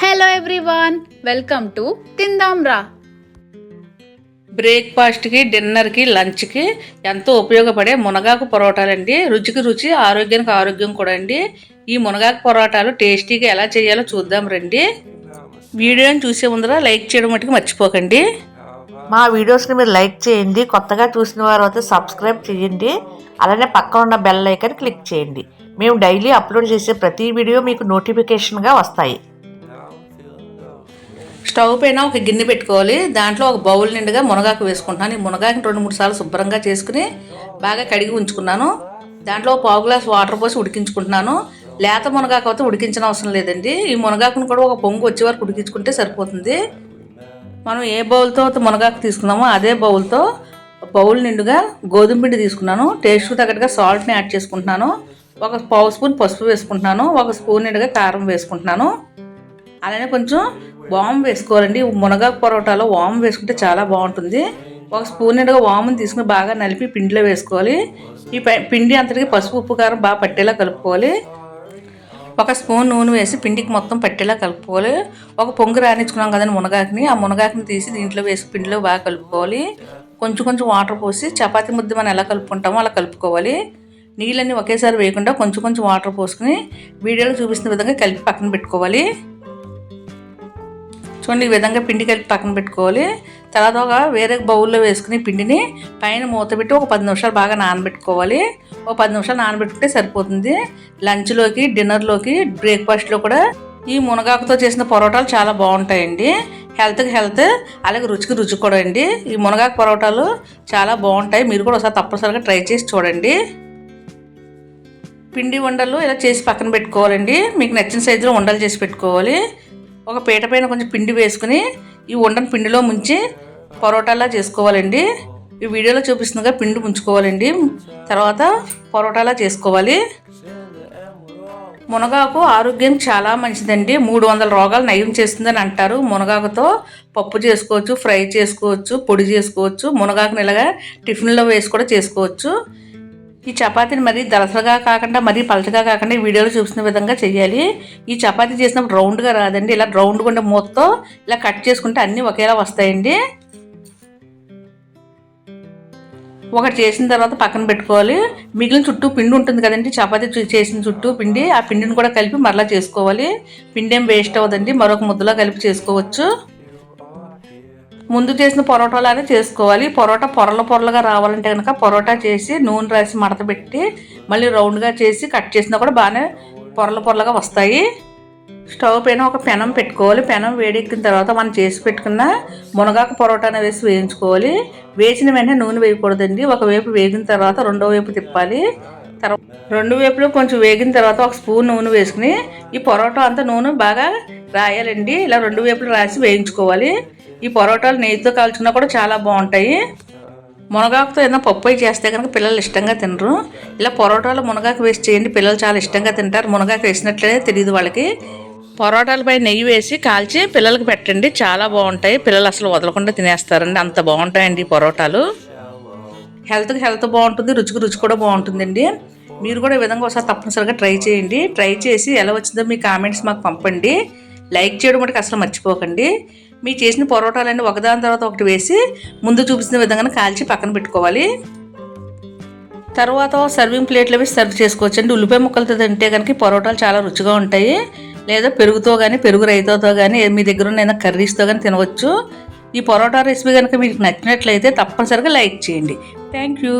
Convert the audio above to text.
Hello everyone welcome to తిందాం రా బ్రేక్ఫాస్ట్కి డిన్నర్కి లంచ్కి ఎంతో ఉపయోగపడే మునగాకు పరోటాలండి. రుచికి రుచి ఆరోగ్యానికి ఆరోగ్యం కూడా అండి. ఈ మునగాకు పరోటాలు టేస్టీగా ఎలా చేయాలో చూద్దాం రండి. వీడియోని చూసే ముందర లైక్ చేయడం మటుకు మర్చిపోకండి. మా వీడియోస్ని మీరు లైక్ చేయండి. కొత్తగా చూసిన వారు అయితే సబ్స్క్రైబ్ చేయండి. అలానే పక్కన ఉన్న బెల్ ఐకాన్ క్లిక్ చేయండి. మేము డైలీ అప్లోడ్ చేసే ప్రతి వీడియో మీకు నోటిఫికేషన్గా వస్తాయి. స్టవ్ పైన ఒక గిన్నె పెట్టుకోవాలి. దాంట్లో ఒక బౌల్ నిండుగా మునగాకు వేసుకుంటున్నాను. ఈ మునగాకుని రెండు మూడు సార్లు శుభ్రంగా చేసుకుని బాగా కడిగి ఉంచుకున్నాను. దాంట్లో పావు గ్లాస్ వాటర్ పోసి ఉడికించుకుంటున్నాను. లేత మునగాకు అయితే ఉడికించిన అవసరం లేదండి. ఈ మునగాకును కూడా ఒక పొంగు వచ్చే వరకు ఉడికించుకుంటే సరిపోతుంది. మనం ఏ బౌల్తో అయితే మునగాకు తీసుకున్నామో అదే బౌల్తో బౌల్ నిండుగా గోధుమ పిండి తీసుకున్నాను. టేస్ట్ తగ్గట్టుగా సాల్ట్ని యాడ్ చేసుకుంటున్నాను. ఒక పావు స్పూన్ పసుపు వేసుకుంటున్నాను. ఒక స్పూన్ నిండుగా కారం వేసుకుంటున్నాను. అలానే కొంచెం వామ్ వేసుకోవాలండి. మునగాకు పరోటాలో వామ్ వేసుకుంటే చాలా బాగుంటుంది. ఒక స్పూన్ నిండుగా వాముని తీసుకుని బాగా నలిపి పిండిలో వేసుకోవాలి. ఈ పిండి అంతటికి పసుపు ఉప్పు కారం బాగా పట్టేలా కలుపుకోవాలి. ఒక స్పూన్ నూనె వేసి పిండికి మొత్తం పట్టేలా కలుపుకోవాలి. ఒక పొంగు రానిచ్చుకున్నాం కదండి మునగాకుని. ఆ మునగాకుని తీసి దీంట్లో వేసి పిండిలో బాగా కలుపుకోవాలి. కొంచెం కొంచెం వాటర్ పోసి చపాతీ ముద్ద మనం ఎలా కలుపుకుంటామో అలా కలుపుకోవాలి. నీళ్ళన్నీ ఒకేసారి వేయకుండా కొంచెం కొంచెం వాటర్ పోసుకుని వీడియోలో చూపిస్తున్న విధంగా కలిపి పక్కన పెట్టుకోవాలి. చూడండి ఈ విధంగా పిండి కలిపి పక్కన పెట్టుకోవాలి. తర్వాత ఒక వేరే బౌల్లో వేసుకుని పిండిని పైన మూత పెట్టి ఒక పది నిమిషాలు బాగా నానబెట్టుకోవాలి. ఒక పది నిమిషాలు నానబెట్టుకుంటే సరిపోతుంది. లంచ్లోకి డిన్నర్లోకి బ్రేక్ఫాస్ట్లో కూడా ఈ మునగాకుతో చేసిన పరోటాలు చాలా బాగుంటాయండి. హెల్త్కి హెల్త్ అలాగే రుచికి రుచి కూడా అండి. ఈ మునగాకు పరోటాలు చాలా బాగుంటాయి. మీరు కూడా ఒకసారి తప్పనిసరిగా ట్రై చేసి చూడండి. పిండి ఉండలు ఇలా చేసి పక్కన పెట్టుకోవాలండి. మీకు నచ్చిన సైజులో ఉండలు చేసి పెట్టుకోవాలి. ఒక పీట పైన కొంచెం పిండి వేసుకుని ఈ ఉండని పిండిలో ముంచి పరోటాలా చేసుకోవాలండి. ఈ వీడియోలో చూపిస్తుందిగా పిండి ముంచుకోవాలండి. తర్వాత పరోటాలా చేసుకోవాలి. మునగాకు ఆరోగ్యం చాలా మంచిదండి. మూడు వందల రోగాలు నయం చేస్తుందని అంటారు. మునగాకుతో పప్పు చేసుకోవచ్చు ఫ్రై చేసుకోవచ్చు పొడి చేసుకోవచ్చు మునగాకుని ఇలాగా టిఫిన్లో వేసి కూడా చేసుకోవచ్చు. ఈ చపాతీని మరీ దలసలుగా కాకుండా మరీ పలచగా కాకుండా వీడియోలో చూసిన విధంగా చేయాలి ఈ చపాతీ చేసినప్పుడు రౌండ్గా రాదండి. ఇలా రౌండ్గా ఉండే మూతతో ఇలా కట్ చేసుకుంటే అన్నీ ఒకేలా వస్తాయండి. ఒకటి చేసిన తర్వాత పక్కన పెట్టుకోవాలి. మిగిలిన చుట్టూ పిండి ఉంటుంది కదండి. చపాతీ చేసిన చుట్టూ పిండి ఆ పిండిని కూడా కలిపి మరలా చేసుకోవాలి. పిండి ఏం వేస్ట్ అవ్వదండి. మరొక ముద్దలో కలిపి చేసుకోవచ్చు. ముందు చేసిన పొరోటాలానే చేసుకోవాలి. పొరోటా పొరల పొరలుగా రావాలంటే కనుక పొరోటా చేసి నూనె రాసి మడత పెట్టి మళ్ళీ రౌండ్గా చేసి కట్ చేసినా కూడా బాగానే పొరల పొరలుగా వస్తాయి. స్టవ్ పైన ఒక పెనం పెట్టుకోవాలి. పెనం వేడెక్కిన తర్వాత మనం చేసి పెట్టుకున్న మునగాకు పొరోటాను వేసి వేయించుకోవాలి. వేసిన వెంటనే నూనె వేయకూడదండి. ఒకవైపు వేగిన తర్వాత రెండో వైపు తిప్పాలి. తర్వాత రెండు వైపులు కొంచెం వేగిన తర్వాత ఒక స్పూన్ నూనె వేసుకుని ఈ పొరోటా అంతా నూనె బాగా రాయాలండి. ఇలా రెండు వైపులు రాసి వేయించుకోవాలి. ఈ పరోటాలు నెయ్యితో కాల్చుకున్నా కూడా చాలా బాగుంటాయి. మునగాకుతో ఏదైనా పప్పు అయి చేస్తే కనుక పిల్లలు ఇష్టంగా తినరు. ఇలా పొరోటాలు మునగాకు వేసి చేయండి. పిల్లలు చాలా ఇష్టంగా తింటారు. మునగాకు వేసినట్లే తెలియదు వాళ్ళకి. పొరోటాలపై నెయ్యి వేసి కాల్చి పిల్లలకి పెట్టండి. చాలా బాగుంటాయి. పిల్లలు అసలు వదలకుండా తినేస్తారండి. అంత బాగుంటాయండి ఈ పొరోటాలు. హెల్త్కి హెల్త్ బాగుంటుంది. రుచికి రుచి కూడా బాగుంటుందండి. మీరు కూడా ఈ విధంగా ఒకసారి తప్పనిసరిగా ట్రై చేయండి. ట్రై చేసి ఎలా వచ్చిందో మీ కామెంట్స్ మాకు పంపండి. లైక్ చేయడం మటుకు అసలు మర్చిపోకండి. మీ చేసిన పొరోటాలన్నీ ఒకదాని తర్వాత ఒకటి వేసి ముందు చూపించిన విధంగా కాల్చి పక్కన పెట్టుకోవాలి. తర్వాత సర్వింగ్ ప్లేట్లో వేసి సర్వ్ చేసుకోవచ్చు అండి ఉల్లిపాయ ముక్కలతో తింటే కనుక పొరోటాలు చాలా రుచిగా ఉంటాయి. లేదా పెరుగుతో కానీ పెరుగు రైతాతో కానీ మీ దగ్గర ఉన్న ఏదైనా కర్రీస్తో కానీ తినవచ్చు. ఈ పొరోటా రెసిపీ కనుక మీకు నచ్చినట్లయితే తప్పనిసరిగా లైక్ చేయండి. Thank you.